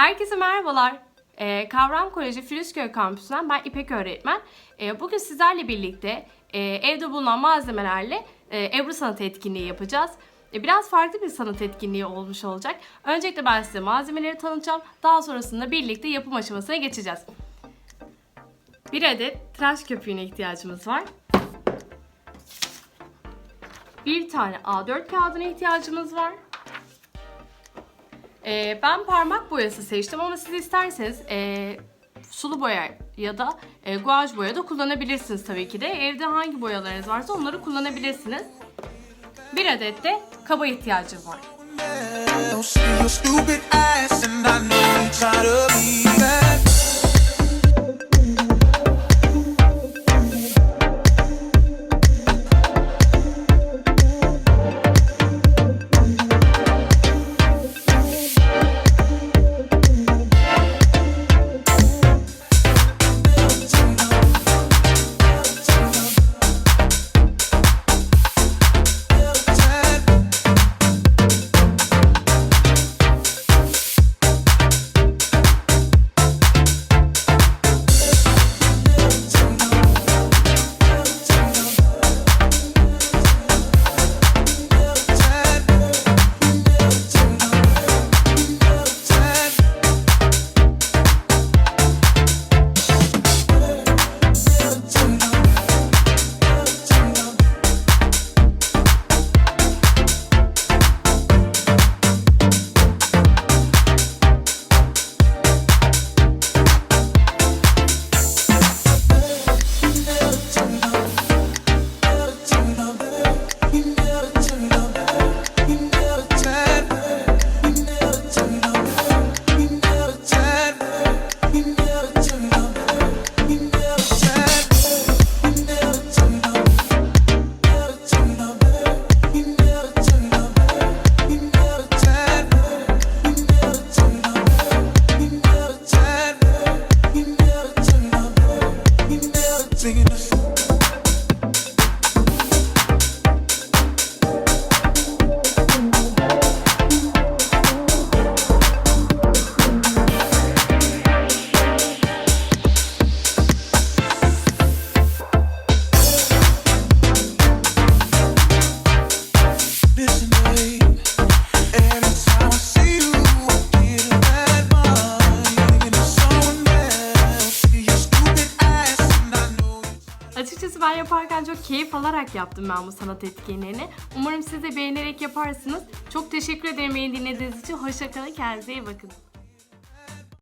Herkese merhabalar. Ee, Kavram Koleji Filizköy Kampüsü'nden ben İpek öğretmen. Ee, bugün sizlerle birlikte e, evde bulunan malzemelerle e, Ebru Sanat etkinliği yapacağız. E, biraz farklı bir sanat etkinliği olmuş olacak. Öncelikle ben size malzemeleri tanıtacağım. Daha sonrasında birlikte yapım aşamasına geçeceğiz. Bir adet tıraş köpüğüne ihtiyacımız var. Bir tane A4 kağıdına ihtiyacımız var. Ee, ben parmak boyası seçtim ama siz isterseniz e, sulu boya ya da e, guaj boya da kullanabilirsiniz tabii ki de. Evde hangi boyalarınız varsa onları kullanabilirsiniz. Bir adet de kaba ihtiyacım var. Açıkçası ben yaparken çok keyif alarak yaptım ben bu sanat etkinliğini. Umarım siz de beğenerek yaparsınız. Çok teşekkür ederim beni dinlediğiniz için. Hoşçakalın, kendinize iyi bakın.